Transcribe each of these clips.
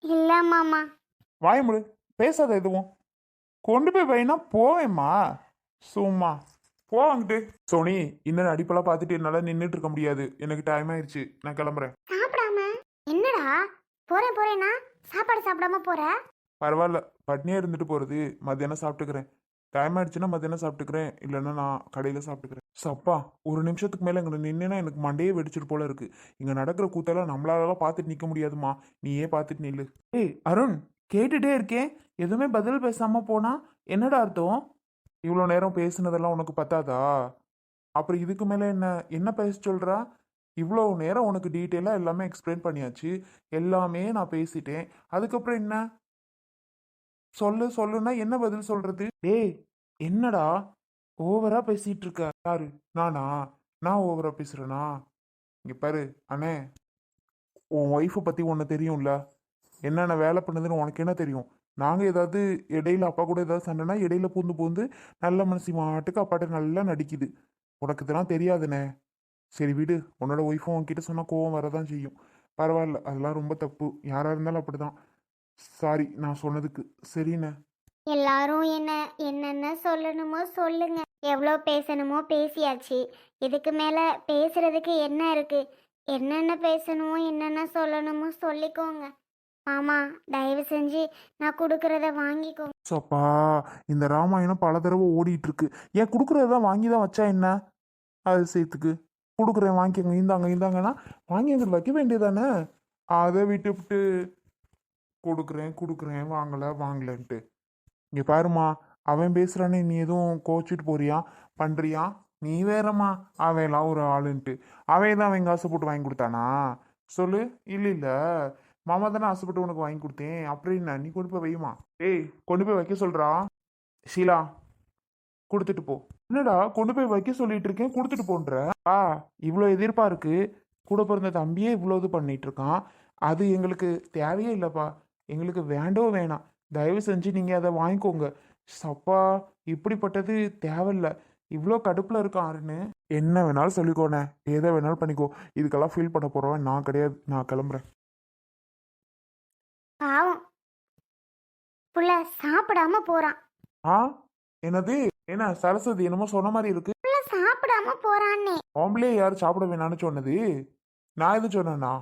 இல்ல மாமா. வாய முடு. பேசாத எதுவும். கொண்டு போய் வைனா போவேம்மா. சும்மா. போ அங்கிட்டு. சோனி இன்னும் அடிப்பெல்லாம் பார்த்துட்டு என்னால் நின்றுட்டு இருக்க முடியாது. எனக்கு டைம் ஆயிடுச்சு நான் கிளம்புறேன். சாப்பிடாம? என்னடா? போறேன் போறேன்னா? சாப்பாடு சாப்பிடாம போற? பரவாயில்ல. பட்னியாக இருந்துட்டு போகிறது மத்தியானம் சாப்பிட்டுக்கிறேன். டைம் ஆயிடுச்சுன்னா மத்தியானம் சாப்பிட்டுக்கிறேன். இல்லைன்னா நான் கடையில் சாப்பிட்டுக்கிறேன். சப்பா ஒரு நிமிஷத்துக்கு மேலே இங்கே நின்னா எனக்கு மண்டையே வெடிச்சிட்டு போல இருக்கு. இங்கே நடக்கிற கூத்தெல்லாம் நம்மளாலலாம் பார்த்துட்டு நிற்க முடியாதுமா நீயே பார்த்துட்டு நில்லு. ஏய் அருண் கேட்டுட்டே இருக்கேன். எதுவுமே பதில் பேசாமல் போனா என்னடா அர்த்தம்? இவ்வளோ நேரம் பேசுனதெல்லாம் உனக்கு பத்தாதா? அப்புறம் இதுக்கு மேலே என்ன என்ன பேச சொல்கிறா இவ்வளோ நேரம் உனக்கு டீட்டெயிலாக எல்லாமே எக்ஸ்பிளைன் பண்ணியாச்சு. எல்லாமே நான் பேசிட்டேன். அதுக்கப்புறம் என்ன? சொல்லு சொல்லுன்னா என்ன பதில் சொல்றது? டேய் என்னடா? ஓவரா பேசிட்டு இருக்க. யாரு? நானா? நான் ஓவரா பேசுறேனா? இங்க பாரு அண்ணே. உன் ஒய்ஃபை பத்தி உன்னை தெரியும்ல. என்னென்ன வேலை பண்ணுதுன்னு உனக்கு என்ன தெரியும்? நாங்க ஏதாவது இடையில அப்பா கூட ஏதாவது சண்டைனா இடையில பூந்து பூந்து நல்ல மனசி மாட்டுக்கு அப்பாட்ட நல்லா நடிக்குது. உனக்கு இதெல்லாம் தெரியாதுண்ணே. சரி விடு. உன்னோட ஒய்ஃபும் உன்கிட்ட சொன்னா கோவம் வரதான் செய்யும். பரவாயில்ல. அதெல்லாம் ரொம்ப தப்பு. யாரா இருந்தாலும் அப்படிதான். சாரி நான் சொன்னதுக்கு சரிண்ணே எல்லாரும் என்ன என்னென்ன சொல்லணுமோ சொல்லுங்க. எவ்வளோ பேசணுமோ பேசியாச்சு. இதுக்கு மேலே பேசுறதுக்கு என்ன இருக்கு? என்னென்ன பேசணுமோ என்னென்ன சொல்லணுமோ சொல்லிக்கோங்க. மாமா தயவு செஞ்சு நான் கொடுக்கறத வாங்கிக்கோங்க. சப்பா இந்த ராமாயணம் பல தடவை ஓடிட்டு இருக்கு ஏன் கொடுக்குறதான் வாங்கி தான் வச்சா என்ன? அது சேர்த்துக்கு கொடுக்குறேன் வாங்கிக்கோங்க இந்தாங்க இந்தாங்கன்னா வாங்கி அங்கிட்டு வைக்க வேண்டியதானே அதை விட்டுவிட்டு கொடுக்குறேன் கொடுக்குறேன் வாங்கலை வாங்கலன்ட்டு. இங்கே பாருமா அவன் பேசுகிறானே நீ எதுவும் கோச்சிட்டு போறியா? பண்ணுறியா நீ வேறம்மா அவன் எல்லாம் ஒரு ஆளுன்ட்டு. அவன் தான் அவன் காசு போட்டு வாங்கி கொடுத்தானா? சொல்லு. இல்லை இல்லை. மாமா தானே ஆசைப்பட்டு உனக்கு வாங்கி கொடுத்தேன். அப்படின்னா நீ கொண்டு போய் வையுமா? ஏய் கொண்டு போய் வைக்க சொல்கிறா ஷீலா கொடுத்துட்டு போ. என்னடா கொண்டு போய் வைக்க சொல்லிட்டு இருக்கேன் கொடுத்துட்டு போன்ற? ஆ இவ்வளோ எதிர்பார்க்கு கூட பிறந்த தம்பியே இவ்வளோ இது பண்ணிட்டு இருக்கான். அது எங்களுக்கு தேவையே இல்லைப்பா. எங்களுக்கு வேண்டோ வேணாம். தயவு செஞ்சு நீங்கள் அதை வாங்கிக்கோங்க. சப்பா இப்படிப்பட்டது தேவையில்ல. இவ்வளோ கடுப்பில் இருக்காருன்னு என்ன வேணாலும் சொல்லிக்கோண்ணே எதை வேணாலும் பண்ணிக்கோ. இதுக்கெல்லாம் ஃபீல் பண்ண போகிறவன் நான் கிடையாது. நான் கிளம்புறேன். பாவம். புள்ள சாப்பிடாம போறான். ஆ? என்னது? என்ன சரஸ்வதி என்னமோ சொன்ன மாதிரி இருக்கு? புள்ள சாப்பிடாம போறான்னே. ஆம்பளே யாரும் சாப்பிட வேணாம்னு சொன்னது? நான் எது சொன்னேனா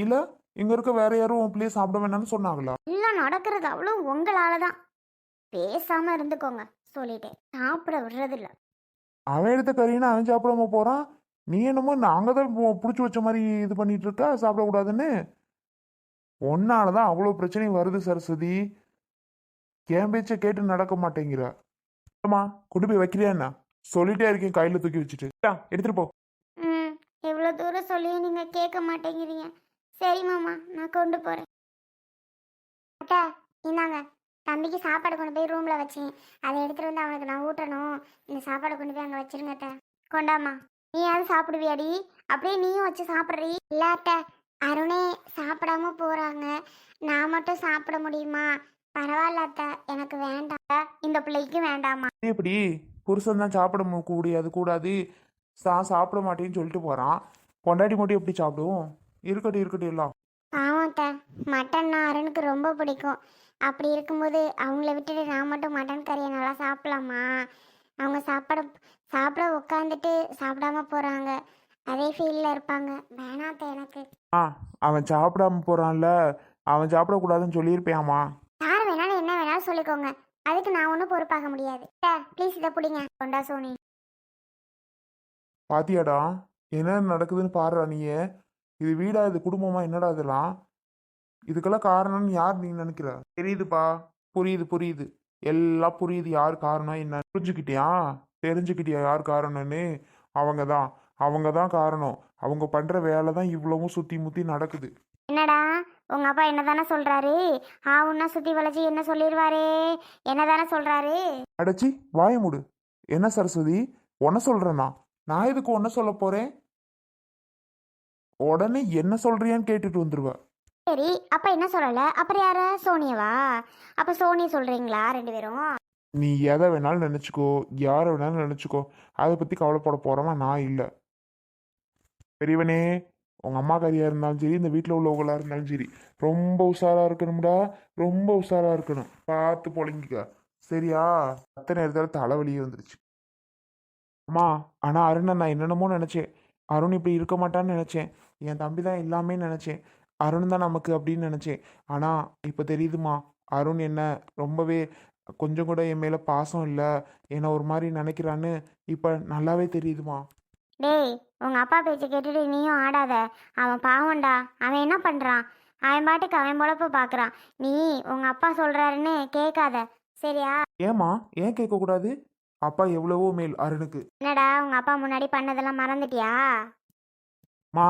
இல்ல? இங்க இருக்க வேற யாரும் உன் பிள்ளைய சாப்பிட வேணாம்னு சொன்னாங்களா? எல்லாம் நடக்கிறது அவ்வளோ உங்களால தான் பேசாம இருந்துக்கோங்க சொல்லிட்டேன். சாப்பிட விடுறதில்ல. அவன் எடுத்த கறின்னு அவன் சாப்பிடாம போறான். நீ என்னமோ நாங்க தான் பிடிச்சி வச்ச மாதிரி இது பண்ணிட்டு இருக்கா சாப்பிடக்கூடாதுன்னு ஒன்னாலதான் அவ்வளோ பிரச்சனை வருது சரஸ்வதி என் பேச்ச கேட்டு நடக்க மாட்டேங்கிற. அம்மா கொண்டு போய் வைக்கிறியா என்ன? சொல்லிட்டே இருக்கேன் கையில தூக்கி வச்சுட்டு. எடுத்துட்டு போ. இவ்வளோ தூரம் சொல்லியும் நீங்கள் கேட்க மாட்டேங்கிறீங்க. சரி மாமா. நான் கொண்டு போகிறேன் அட்டா இந்தாங்க. தம்பிக்கு சாப்பாடு கொண்டு போய் ரூமில் வச்சேன். அதை எடுத்துகிட்டு வந்து அவனுக்கு நான் ஊட்டணும். இந்த சாப்பாடு கொண்டு போய் அங்கே வச்சிருங்க அட்டா கொண்டாம்மா. நீ யாரும் சாப்பிடுவியாடி. அப்படியே நீயும் வச்சு சாப்பிட்றீ. இல்லை அட்டா அருணே சாப்பிடாம போகிறாங்க நான் மட்டும் சாப்பிட முடியுமா? பரவாயில்ல அத்தை. எனக்கு வேண்டாம் இந்த பிள்ளைக்கு வேண்டாமா எப்படி புருஷன் தான் சாப்பிட கூடியது கூடாது. சா சாப்பிட மாட்டேன்னு சொல்லிட்டு போறான். பொண்டாட்டி மட்டும் எப்படி சாப்பிடுவோம்? இருக்கட்டும் இருக்கட்டும் எல்லாம். அத்தை. மட்டன்னா அருணுக்கு ரொம்ப பிடிக்கும். அப்படி இருக்கும்போது அவங்கள விட்டுட்டு நான் மட்டும் மட்டன் கறியை நல்லா சாப்பிடலாமா? அவங்க சாப்பிட சாப்பிட உட்காந்துட்டு சாப்பிடாம போகிறாங்க அதே ஃபீலில் இருப்பாங்க. வேணாத்த எனக்கு. ஆ அவன் சாப்பிடாம போறான்ல. அவன் சாப்பிடக்கூடாதுன்னு சொல்லியிருப்பியாமா யார் வேணாலும் என்ன வேணாலும் சொல்லிக்கோங்க. அதுக்கு நான் ஒன்றும் பொறுப்பாக முடியாது. ப்ளீஸ் இதை பிடிங்க. கொண்டா சோனி. பாத்தியாடா என்ன நடக்குதுன்னு பாருடா நீயே. இது வீடா இது குடும்பமா என்னடா இதெல்லாம்? இதுக்கெல்லாம் காரணம்னு யார் நீ நினைக்கிற? தெரியுதுப்பா. புரியுது புரியுது. எல்லாம் புரியுது. யார் காரணம் என்ன? புரிஞ்சுக்கிட்டியா? தெரிஞ்சுக்கிட்டியா யார் காரணம்னு? அவங்க தான் அவங்க தான் காரணம். அவங்க பண்ற வேலை தான் இவ்வளவும் சுத்தி முத்தி நடக்குது. என்னடா? உங்க அப்பா என்ன தானே சொல்றாரு ஆவுன்னா சுத்தி வளைச்சு என்ன சொல்லிடுவாரு என்ன தானே சொல்றாரு? அடச்சி வாய மூடு. என்ன சரஸ்வதி? உன்ன சொல்றேனா? நான் எதுக்கு ஒன்ன சொல்ல போறேன்? உடனே என்ன சொல்றியான்னு கேட்டுட்டு வந்துருவ. சரி அப்ப என்ன சொல்லல? அப்புறம் யார? சோனியவா? அப்ப சோனிய சொல்றீங்களா ரெண்டு பேரும்? நீ எதை வேணாலும் நினச்சிக்கோ யாரை வேணாலும் நினச்சிக்கோ. அதை பற்றி கவலைப்பட போகிறவன் நான் இல்லை. பெரியவனே உங்கள் அம்மா கறியாக இருந்தாலும் சரி இந்த வீட்டில் உள்ளவங்களாக இருந்தாலும் சரி ரொம்ப உஷாராக இருக்கணும்டா ரொம்ப உஷாராக இருக்கணும். பார்த்து பொழங்கிக்க. சரியா? அத்தனை நேரத்தில் தலைவலியே வந்துருச்சு. அம்மா ஆனால் அருணை நான் என்னென்னமோ நினச்சேன். அருண் இப்படி இருக்க மாட்டான்னு நினச்சேன். என் தம்பி தான் எல்லாமே நினச்சேன். அருண் தான் நமக்கு அப்படின்னு நினச்சேன். ஆனால் இப்போ தெரியுதுமா அருண் என்ன ரொம்பவே கொஞ்சம் கூட என் மேலே பாசம் இல்லை. என்னை ஒரு மாதிரி நினைக்கிறான்னு இப்போ நல்லாவே தெரியுதுமா. டேய் உங்க அப்பா பேச்சை கேட்டுட்டு நீயும் ஆடாத. அவன் பாவம்டா. அவன் என்ன பண்றான்? அவன் பாட்டுக்கு அவன் பொழப்ப பார்க்கறான் நீ உங்க அப்பா சொல்றாருன்னு கேட்காத. சரியா? ஏம்மா ஏன் கேட்கக்கூடாது? அப்பா எவ்வளவோ மேல் அருணுக்கு. என்னடா உங்க அப்பா முன்னாடி பண்ணதெல்லாம் மறந்துட்டியா? மா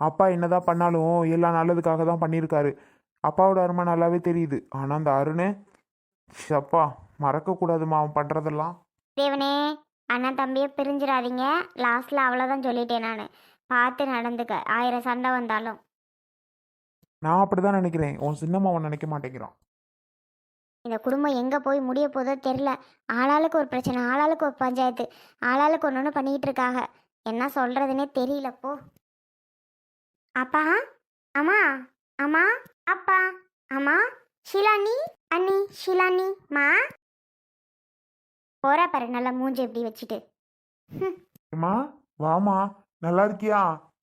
அப்பா என்னதான் பண்ணாலும் எல்லாம் நல்லதுக்காக தான் பண்ணியிருக்காரு. அப்பாவோட அருமை நல்லாவே தெரியுது. ஆனால் அந்த அருண் அப்பா மறக்கக்கூடாதுமா அவன் பண்ணுறதெல்லாம் தேவனே அண்ணன் தம்பியை பிரிஞ்சிடாதீங்க. லாஸ்ட்ல அவ்வளோதான் சொல்லிட்டேன் நான். பார்த்து நடந்துக்க. ஆயிரம் சண்டை வந்தாலும். நான் அப்படி தான் நினைக்கிறேன். உன் சின்னம்மாவன் நினைக்க மாட்டேங்கிறான். இந்த குடும்பம் எங்கே போய் முடிய போதோ தெரில ஆளாளுக்கு ஒரு பிரச்சனை ஆளாளுக்கு ஒரு பஞ்சாயத்து ஆளாளுக்கு ஒன்று ஒன்று பண்ணிக்கிட்டு இருக்காங்க என்ன சொல்கிறதுனே தெரியல போ. அப்பா அம்மா அம்மா அப்பா அம்மா ஷிலானி அண்ணி ஷிலானி மா. போறா பாரு நல்லா மூஞ்சி எப்படி வச்சுட்டு. அம்மா வாமா நல்லா இருக்கியா?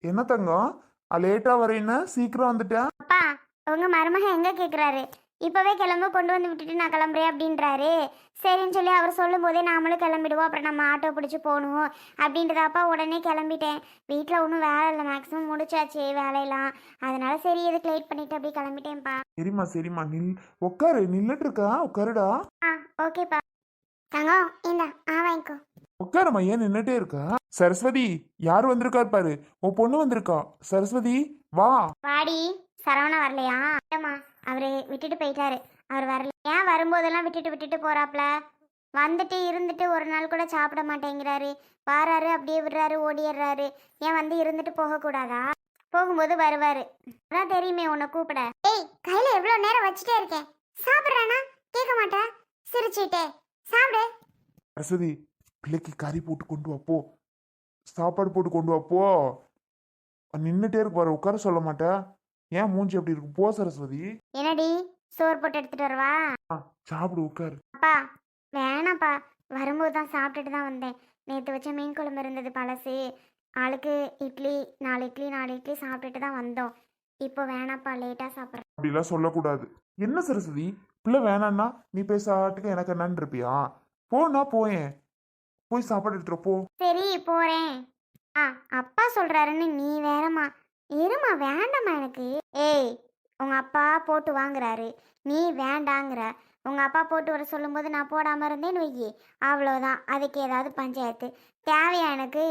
என்ன தங்கம்? லேட்டாக வரேன்னா சீக்கிரம் வந்துட்டேன். அப்பா உங்க மருமகன் எங்க கேக்குறாரு? இப்பவே கிளம்பு கொண்டு வந்து விட்டுட்டு நான் கிளம்புறேன் அப்படின்றாரு. சரின்னு சொல்லி அவர் சொல்லும் போதே நாமளும் கிளம்பிடுவோம். அப்புறம் நம்ம ஆட்டோ பிடிச்சி போகணும் அப்படின்றதாப்பா உடனே கிளம்பிட்டேன். வீட்டில் ஒன்றும் வேலை இல்லை. மேக்ஸிமம் முடிச்சாச்சு வேலையெல்லாம். அதனால சரி எதுக்கு லேட் பண்ணிட்டு அப்படியே கிளம்பிட்டேன்ப்பா. சரிம்மா சரிம்மா. நில் உட்காரு நின்றுட்டு இருக்கா உட்காருடா ஆ ஓகேப்பா. தங்கம் இந்த ஆ வாங்கிக்கோ. உட்காருமா ஏன் நின்றுட்டே இருக்கா? சரஸ்வதி யார் வந்திருக்கார் பாரு. உன் பொண்ணு வந்திருக்கா. சரஸ்வதி வா. வாடி சரவணா வரலையா? ஏம்மா அவர் விட்டுட்டு போயிட்டாரு. அவர் வரல. ஏன் வரும்போதெல்லாம் விட்டுட்டு விட்டுட்டு போகிறாப்ல வந்துட்டு இருந்துட்டு ஒரு நாள் கூட சாப்பிட மாட்டேங்கிறாரு. வாராரு அப்படியே விடுறாரு ஓடிடுறாரு ஏன் வந்து இருந்துட்டு போகக்கூடாதா? போகும்போது வருவாரு. அதான் தெரியுமே உன்னை கூப்பிட. ஏய் கையில் எவ்வளோ நேரம் வச்சுட்டே இருக்கேன். சாப்பிட்றானா? கேட்க மாட்டேன் சிரிச்சுட்டே. சாப்பிடு. வசதி பிள்ளைக்கு கறி போட்டு கொண்டு வாப்போ சாப்பாடு போட்டு கொண்டு வாப்போ நின்றுட்டே இருக்கு பாரு உட்கார சொல்ல மாட்டேன் ஏன் மூஞ்சி அப்படி இருக்கு? போ சரஸ்வதி. என்னடி? சோறு போட்டு எடுத்துட்டு வரவா? ஆ, சாப்பிடு உட்காரு. அப்பா வேணாப்பா வரும்போது தான் சாப்பிட்டுட்டு தான் வந்தேன். நேற்று வச்ச மீன் குழம்பு இருந்தது பழசு. ஆளுக்கு இட்லி நாலு இட்லி நாலு இட்லி சாப்பிட்டுட்டு தான் வந்தோம். இப்போ வேணாப்பா லேட்டாக சாப்பிட்றேன் அப்படிலாம் சொல்லக்கூடாது. என்ன சரஸ்வதி? பிள்ளை வேணான்னா நீ போய் சாப்பிட்டுக்க எனக்கு என்னன்னு இருப்பியா? போனா போயேன். போய் சாப்பாடு எடுத்துட்டு போ. சரி போகிறேன் ஆ அப்பா சொல்கிறாருன்னு நீ வேறம்மா. இருமா வேண்டாம்மா எனக்கு. ஏய் உங்கள் அப்பா போட்டு வாங்குறாரு. நீ வேண்டாங்கிற. உங்கள் அப்பா போட்டு வர சொல்லும்போது நான் போடாமல் இருந்தேன்னு வையி. அவ்வளோதான் அதுக்கு ஏதாவது பஞ்சாயத்து. தேவையா எனக்கு?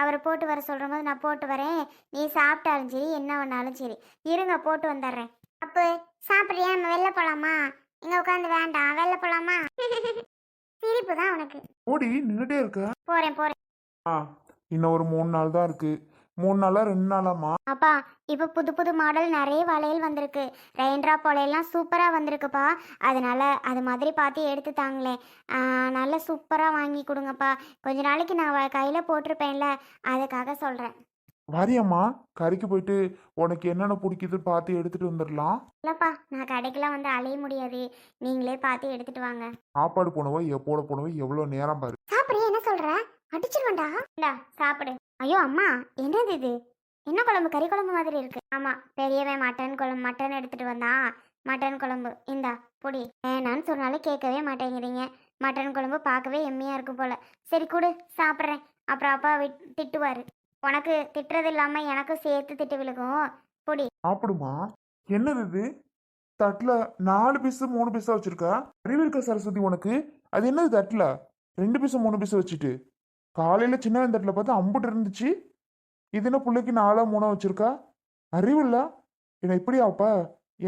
அவரை போட்டு வர சொல்கிற போது நான் போட்டு வரேன். நீ சாப்பிட்டாலும் சரி என்ன பண்ணாலும் சரி. இருங்க போட்டு வந்துடுறேன். அப்போ சாப்பிட்றியா? நம்ம வெளில போகலாமா இங்கே உட்காந்து வேண்டாம். வெளில போகலாமா சிரிப்பு தான் உனக்கு. ஓடி நின்றுட்டே இருக்க. போகிறேன் போகிறேன் ஆ இன்னும் ஒரு மூணு நாள் தான் இருக்கு. மூணு நாளா ரெண்டு நாளாமா அப்பா இப்போ புது புது மாடல் நிறைய வளையல் வந்திருக்கு. ரெயின் ட்ராப் வளையல்லாம் சூப்பராக வந்திருக்குப்பா. அதனால அது மாதிரி பார்த்து எடுத்து தாங்களேன். ஆ, நல்ல சூப்பராக வாங்கி கொடுங்கப்பா. கொஞ்ச நாளைக்கு நான் கையில் போட்டிருப்பேன்ல. அதுக்காக சொல்கிறேன் வாரியம்மா கறிக்கு போயிட்டு உனக்கு என்னென்ன பிடிக்குதுன்னு பார்த்து எடுத்துட்டு வந்துடலாம். இல்லைப்பா நான் கடைக்கெல்லாம் வந்து அலைய முடியாது. நீங்களே பார்த்து எடுத்துட்டு வாங்க. சாப்பாடு போனவோ எப்போட போனவோ எவ்வளோ நேரம் பாரு. சாப்பிடு என்ன சொல்ற? அடிச்சிருவேண்டா இந்தா சாப்பிடு. ஐயோ அம்மா என்னது இது? என்ன குழம்பு? கறி குழம்பு மாதிரி இருக்கு. ஆமா பெரியவன் மட்டன் குழம்பு மட்டன் எடுத்துட்டு வந்தா மட்டன் குழம்பு. இந்தா பொடி. வேணான்னு சொன்னாலும் கேட்கவே மாட்டேங்கிறீங்க. மட்டன் குழம்பு பார்க்கவே எம்மையா இருக்கும் போல. சரி கொடு சாப்பிட்றேன். அப்புறம் அப்பா விட் திட்டுவாரு. உனக்கு திட்டுறது இல்லாம எனக்கும் சேர்த்து திட்டு விழுகும். பொடி. சாப்பிடுமா? என்னது இது? தட்டில் நாலு பீஸு மூணு பீஸா வச்சிருக்கா? அறிவு இருக்க சரஸ்வதி உனக்கு? அது என்னது தட்டில்? ரெண்டு பீஸு மூணு பீஸு வச்சுட்டு. காலையில் சின்ன வெந்தட்டில் பார்த்தா அம்புட்டு இருந்துச்சு. இது என்ன பிள்ளைக்கு நாலா மூணா வச்சுருக்கா? அறிவு என்னை என்ன இப்படியா அப்பா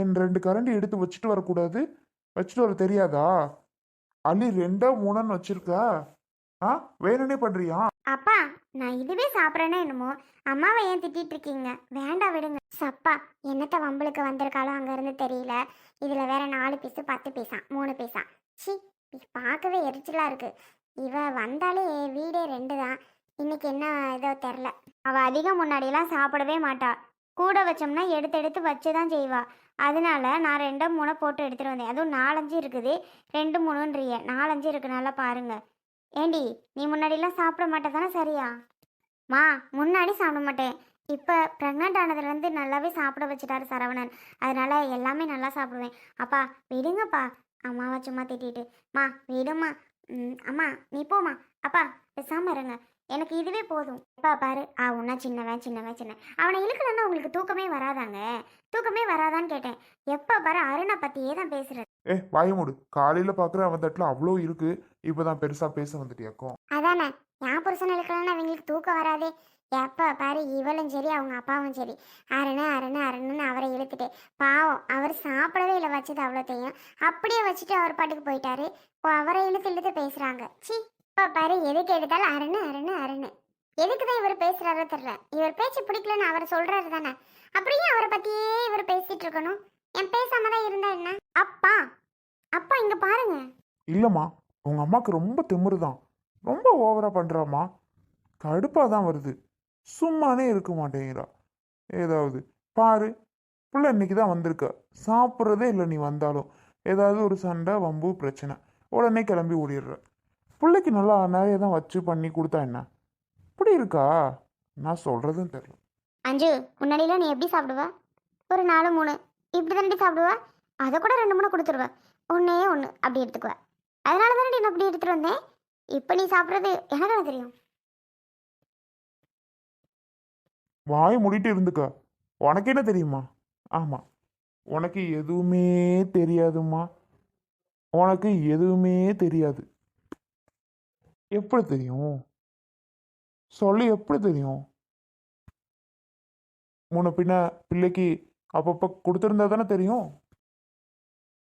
என் ரெண்டு கரண்டி எடுத்து வச்சுட்டு வரக்கூடாது. வச்சுட்டு வர தெரியாதா? அள்ளி ரெண்டா மூணான்னு வச்சிருக்கா? ஆ வேணும்னே பண்றியா? அப்பா நான் இதுவே சாப்பிட்றேன்னா என்னமோ? அம்மாவை ஏன் திட்டிட்டு இருக்கீங்க வேண்டாம் விடுங்க. சப்பா என்னத்த வம்பளுக்கு வந்திருக்காளோ அங்கேருந்து தெரியல. இதில் வேற நாலு பீஸு பத்து பீஸா மூணு பீஸா சி பார்க்கவே எரிச்சலாக இருக்கு. இவ வந்தாலே வீடே ரெண்டு தான் இன்னைக்கு என்ன ஏதோ தெரில. அவள் அதிகம் முன்னாடியெல்லாம் சாப்பிடவே மாட்டா. கூட வச்சோம்னா எடுத்து எடுத்து வச்சு தான் செய்வா. அதனால நான் ரெண்டோ மூணோ போட்டு எடுத்துகிட்டு வந்தேன். அதுவும் நாலஞ்சு இருக்குது. ரெண்டு மூணுன்றிய. நாலஞ்சு இருக்கு நல்லா பாருங்க. ஏண்டி நீ முன்னாடிலாம் சாப்பிட மாட்டே தானே சரியா? மா முன்னாடி சாப்பிட மாட்டேன். இப்போ ப்ரெக்னென்ட் ஆனதுலேருந்து நல்லாவே சாப்பிட வச்சுட்டாரு சரவணன். அதனால எல்லாமே நல்லா சாப்பிடுவேன். அப்பா விடுங்கப்பா. அம்மாவை சும்மா திட்டிட்டு. மா விடுமா ம், அம்மா நீ போம்மா. அப்பா பேசாம இருங்க. எனக்கு இதுவே போதும். அப்பா பாரு. ஆ உன்னா சின்னவன் சின்னவன் சின்ன அவனை இழுக்கலன்னா உங்களுக்கு தூக்கமே வராதாங்க? தூக்கமே வராதான்னு கேட்டேன். எப்போ பாரு அருணை பற்றியே தான் பேசுறது. ஏ வாய மூடு. காலையில் பார்க்குற அவன் தட்டில் அவ்வளோ இருக்கு. இப்போ தான் பெருசாக பேச வந்துட்டியாக்கும். அதானே. என் புருஷன் இழுக்கலன்னா அவங்களுக்கு தூக்கம் வராதே. எப்போ பாரு இவளும் சரி அவங்க அப்பாவும் சரி. அரணு அரணு அருணுன்னு அவரை இழுத்துட்டு பாவம் அவர் சாப்பிடவே இல்லை வச்சது அவ்வளோத்தையும். அப்படியே வச்சுட்டு அவர் பாட்டுக்கு போயிட்டாரு. இப்போ அவரை இழுத்து இழுத்து பேசுகிறாங்க சி இப்போ பாரு எதுக்கு எடுத்தாலும் அரணு அரணு அரணு. எதுக்கு தான் இவர் பேசுகிறாரோ தெரில இவர் பேச்சு பிடிக்கலன்னு அவர் சொல்றாரு தானே. அப்படியே அவரை பற்றியே இவர் பேசிட்டு இருக்கணும்? என் பேசாம தான் இருந்தா என்ன? அப்பா அப்பா இங்க பாருங்க. இல்லைம்மா உங்கள் அம்மாவுக்கு ரொம்ப திமிரு தான் ரொம்ப ஓவராக பண்ணுறாம்மா கடுப்பாக தான் வருது. சும்மானே இருக்க மாட்டேங்கிறா. ஏதாவது பாரு பிள்ளை இன்னைக்கு தான் வந்திருக்க. சாப்பிட்றதே இல்லை நீ வந்தாலும். ஏதாவது ஒரு சண்டை வம்பு பிரச்சனை. உடனே கிளம்பி ஓடிடுற. பிள்ளைக்கு நல்லா நிறைய தான் வச்சு பண்ணி கொடுத்தா என்ன? இப்படி இருக்கா? நான் சொல்கிறதும் தெரியல. அஞ்சு முன்னாடிலாம் நீ எப்படி சாப்பிடுவ? ஒரு நாலு மூணு. இப்படி தானே சாப்பிடுவ? அதை கூட ரெண்டு மூணு கொடுத்துருவ. ஒன்னே ஒன்று அப்படி எடுத்துக்குவ. அதனால தானே நான் அப்படி எடுத்துட்டு வந்தேன்? இப்போ நீ சாப்பிட்றது எனக்கு என்ன தெரியும். வாய் மூடிட்டு இருந்துக்க. உனக்கு என்ன தெரியுமா? ஆமாம் உனக்கு எதுவுமே தெரியாதும்மா. உனக்கு எதுவுமே தெரியாது. எப்படி தெரியும்? சொல்லி எப்படி தெரியும்? முன்ன பின்ன பிள்ளைக்கு அப்பப்போ கொடுத்துருந்தா தானே தெரியும்?